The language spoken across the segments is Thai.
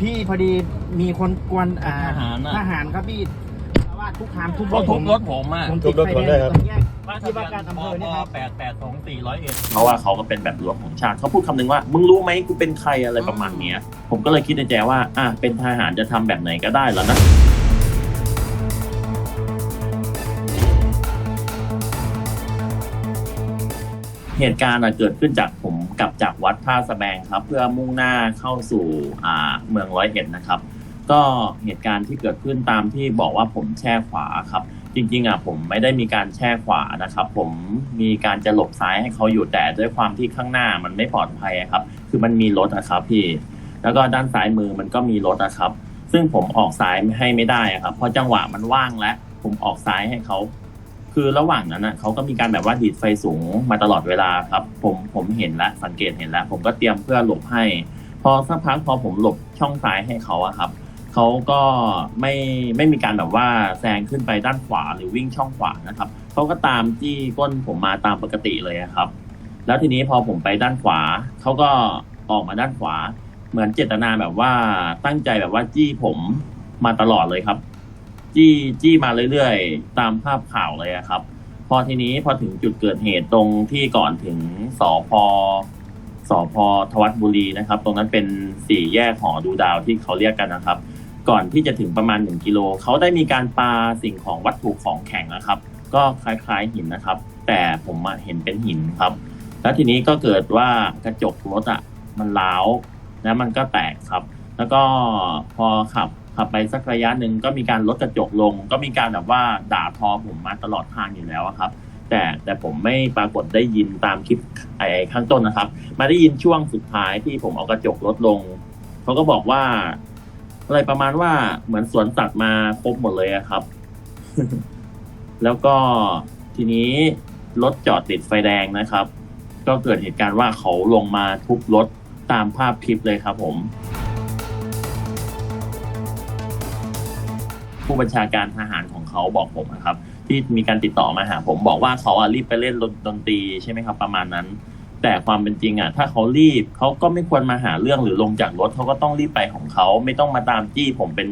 พี่พอดีมีคนกวนอ่าทหารน่ะ ทหารครับพี่ว่าทุกคามทุกก็ทุบรถผมอะผมติดไฟแดงอยู่ตรงแยกที่ว่าการอำเภอเนี่ยครับ แปดแปดสองสี่ร้อยเอ็ด เพราะว่าเขาก็เป็นแบบหลวงของชาติเขาพูดคำนึงว่า มึงรู้ไหมกูเป็นใครอะไรประมาณเนี้ย ผมก็เลยคิดในใจว่า อะเป็นทหารจะทำแบบไหนก็ได้แล้วนะ เหตุการณ์อะเกิดขึ้นจากผม กลับจากวัดท่าสะแบงครับ เพื่อมุ่งหน้าเข้าสู่อ่าเมืองร้อยเอ็ดนะครับ ก็เหตุการณ์ที่เกิดขึ้นตามที่บอกว่าผมแช่ขวาครับ จริงๆอะผมไม่ได้มีการแช่ขวานะครับ ผมมีการจะหลบซ้ายให้เขาอยู่แต่ด้วยความที่ข้างหน้ามันไม่ปลอดภัยครับ คือมันมีรถนะครับพี่ แล้วก็ด้านซ้ายมือมันก็มีรถนะครับ ซึ่งผมออกซ้ายให้ไม่ได้อะครับเพราะจังหวะมันว่างแล้วผมออกซ้ายให้เขา คือระหว่างนั้นนะเขาก็มีการแบบว่าดีดไฟสูงมาตลอดเวลาครับ ผมผมเห็นแล้วสังเกตเห็นแล้ว ผมก็เตรียมเพื่อหลบให้ พอสักพักพอผมหลบช่องซ้ายให้เขาอะครับเขาก็ไม่ไม่มีการแบบว่าแซงขึ้นไปด้านขวาหรือวิ่งช่องขวานะครับเขาก็ตามจี้ก้นผมมาตามปกติเลยครับ แล้วทีนี้พอผมไปด้านขวาเขาก็ออกมาด้านขวา เหมือนเจตนาแบบว่าตั้งใจแบบว่าจี้ผมมาตลอดเลยครับ จี้จี้มาเรื่อยๆ ตามภาพข่าวเลยอะครับ พอทีนี้พอถึงจุดเกิดเหตุตรงที่ก่อนถึงสอพสอพทวัดบุรีนะครับ ตรงนั้นเป็นสี่แยกหอดูดาวที่เขาเรียกกันนะครับ ก่อนที่จะถึงประมาณหนึ่งกิโลเขาได้มีการปาสิ่งของวัตถุของแข็งนะครับ ก็คล้ายๆหินนะครับ แต่ผมอะเห็นเป็นหินครับ แล้วทีนี้ก็เกิดว่ากระจกรถอะมันร้าวแล้วมันก็แตกครับ แล้วก็พอขับ ขับไปสักระยะหนึ่งก็มีการลดกระจกลง ก็มีการแบบว่าด่าทอผมมาตลอดทางอยู่แล้วอะครับ แต่แต่ผมไม่ปรากฏได้ยินตามคลิปไอ้ข้างต้นนะครับ มาได้ยินช่วงสุดท้ายที่ผมเอากระจกลดลงเขาก็บอกว่า อะไรประมาณว่าเหมือนสวนสัตว์มาครบหมดเลยอะครับ แล้วก็ทีนี้รถจอดติดไฟแดงนะครับ ก็เกิดเหตุการณ์ว่าเขาลงมาทุบรถตามภาพคลิปเลยครับผม ผู้บัญชาการทหารของเขาบอกผมนะครับ ที่มีการติดต่อมาหาผมบอกว่าเขาอะรีบไปเล่นดนตรีใช่ไหมครับ ประมาณนั้น แต่ความเป็นจริงอะถ้าเขารีบเขาก็ไม่ควรมาหาเรื่องหรือลงจากรถเขาก็ต้องรีบไปของเขาไม่ต้องมาตามจี้ผมเป็น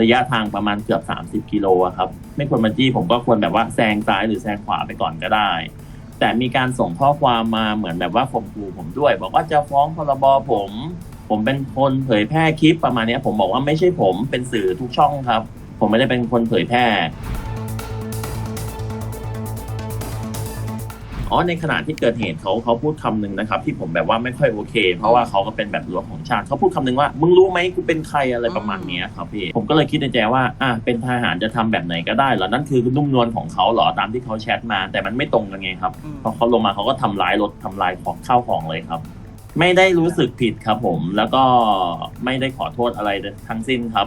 ระยะทางประมาณเกือบ 30 กิโลครับ ไม่ควรมาจี้ผมก็ควรแบบว่าแซงซ้ายหรือแซงขวาไปก่อนก็ได้ แต่มีการส่งข้อความมาเหมือนแบบว่าข่มขู่ผมด้วย บอกว่าจะฟ้องพรบผม ผมเป็นคนเผยแพร่คลิปประมาณนี้ผมบอกว่าไม่ใช่ผมเป็นสื่อทุกช่องครับ ผมไม่ได้เป็นคนเผยแพร่ อ๋อในขณะที่เกิดเหตุเขาเขาพูดคำหนึ่งนะครับ ที่ผมแบบว่าไม่ค่อยโอเค เพราะว่าเขาก็เป็นแบบหลวงของชาติเขาพูดคำหนึ่งว่ามึงรู้ไหมกูเป็นใครอะไรประมาณเนี้ยครับพี่ผมก็เลยคิดในใจว่าอะเป็นทหารจะทำแบบไหนก็ได้เหรอนั่นคือนุ่มนวลของเขาเหรอตามที่เขาแชทมา แต่มันไม่ตรงกันไงครับพอเขาลงมาเขาก็ทำร้ายรถทำลายของข้าวของเลยครับ ไม่ได้รู้สึกผิดครับผมแล้วก็ไม่ได้ขอโทษอะไรทั้งสิ้นครับ